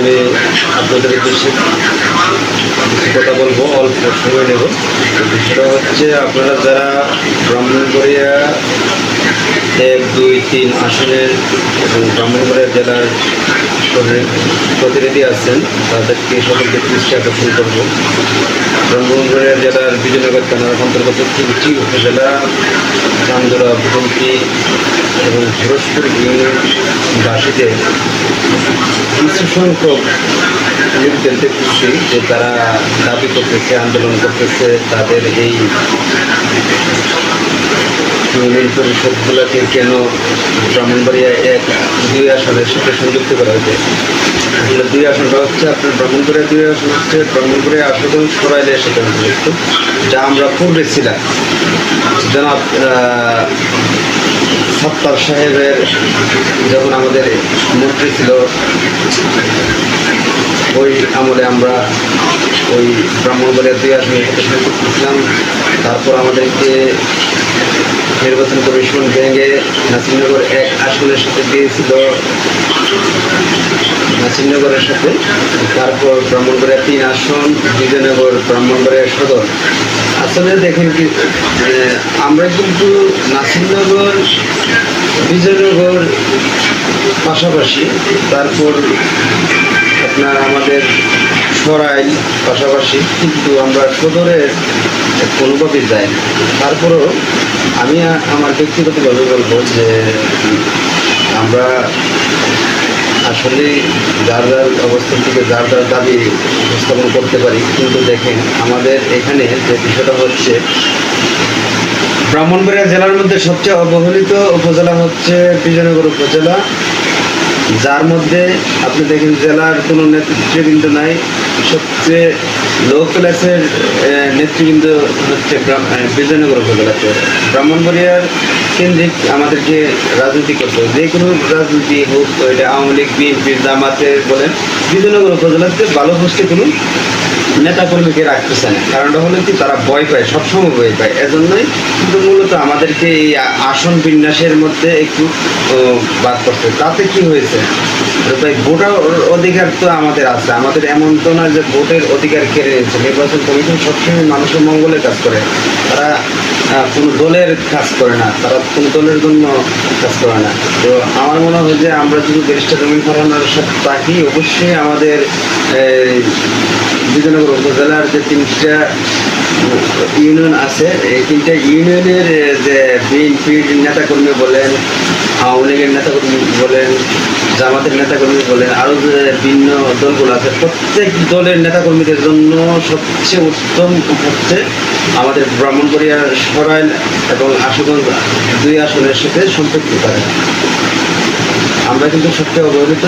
আমি আপনাদের উদ্দেশ্যে কিছু কথা বলব, অল্প সময় নেব। বিষয়টা হচ্ছে আপনারা যারা ব্রাহ্মণবাড়িয়া এক, দুই, তিন আসনের এবং ব্রাহ্মণবাড়িয়া জেলার প্রতিনিধি আছেন, তাদেরকে সকলকে দৃষ্টি আকর্ষণ করব। ব্রাহ্মণবাড়িয়া জেলার বিজয়নগর থানার অন্তর্গত তিনটি উপজেলা, চান্দরা, ভুমকি এবং ফিরোজপুর ইউনিয়নবাসীতে কিছু সংখ্যক লোক জানতে খুশি যে তারা দাবি করতেছে, আন্দোলন করতেছে, তাদের এই ইউনিয়ন পরিষদগুলোকে কেন ব্রাহ্মণবাড়িয়া এক দুই আসনের সাথে সংযুক্ত করা হয়েছে? আসলে দুই আসনটা হচ্ছে আপনার ব্রাহ্মণবাড়িয়া, দুই আসন হচ্ছে ব্রাহ্মণবাড়িয়া আসন সরাইলের সাথে অন্তর্ভুক্ত যা আমরা পূর্বে ছিলাম। জনাব সত্তার সাহেবের যখন আমাদের মন্ত্রী ছিল, ওই আমলে আমরা ওই ব্রাহ্মণবাড়িয়া দুই আসনের সাথে তারপর আমাদেরকে নির্বাচন কমিশন ভেঙে নাসিমনগর এক আসনের সাথে দিয়েছিল। নাসিমনগরের সাথে। তারপর ব্রাহ্মণবাড়িয়া তিন আসন, বিজয়নগর ব্রাহ্মণবাড়িয়া সদর। আসলে দেখেন কি আমরা কিন্তু নাসিমনগর বিজয়নগর পাশাপাশি তারপর আপনার আমাদের সরাইল পাশাপাশি কিন্তু আমরা সদরের কোনোভাবে যাই। তারপরেও আমি আমার ব্যক্তিগতভাবে বলব যে আসলে যার যার অবস্থান থেকে যার যার দাবি উপস্থাপন করতে পারি, কিন্তু দেখেন আমাদের এখানে যে বিষয়টা হচ্ছে, ব্রাহ্মণবাড়িয়া জেলার মধ্যে সবচেয়ে অবহেলিত উপজেলা হচ্ছে বিজয়নগর উপজেলা। যার মধ্যে আপনি দেখেন জেলার কোনো নেতৃবৃন্দ নাই, সবচেয়ে লো ক্লাসের নেতৃবৃন্দ হচ্ছে বিজয়নগর উপজেলাতে ব্রাহ্মণবাড়িয়ার কেন্দ্রিক আমাদেরকে রাজনীতি করতে, যে কোনো রাজনীতি হোক এটা আওয়ামী লীগ, বিএনপি, জামাতে বলেন, বিজয়নগর উপজেলাতে ভালো পোস্টে কোনো নেতা কর্মীকে রাখতেছে না কারণটা হলো কি, তারা ভয় পায়, সবসময় ভয় পায়। এজন্যই কিন্তু মূলত আমাদেরকে এই আসন বিন্যাসের মধ্যে একটু বাদ করতে তাতে কি হয়েছে? ভাই, ভোটার অধিকার তো আমাদের আছে। আমাদের এমন তো না যে ভোটের অধিকার কেড়ে নিয়েছে নির্বাচন কমিশন সবসময় মানুষের মঙ্গলের কাজ করে। তারা কোনো দলের কাজ করে না। তারা কোনো দলের জন্য কাজ করে না। তো আমার মনে হয় যে আমরা যদি দেশটা জমিন ফলানোর সাথে থাকি, অবশ্যই আমাদের বিজয়নগর উপজেলার যে তিনটা ইউনিয়ন আছে, এই তিনটা ইউনিয়নের যে বিএনপির নেতাকর্মী বলেন, আওয়ামী লীগের নেতাকর্মী বলেন, জামাতের নেতাকর্মী বলেন, আরও যে ভিন্ন দলগুলো আছে, প্রত্যেক দলের নেতাকর্মীদের জন্য সবচেয়ে উত্তম হচ্ছে আমাদের ব্রাহ্মণবাড়িয়ার সরাইল এবং আশুগঞ্জ দুই আসনের সাথে সম্পৃক্ত করে আমরা কিন্তু সবচেয়ে অবহেলিত।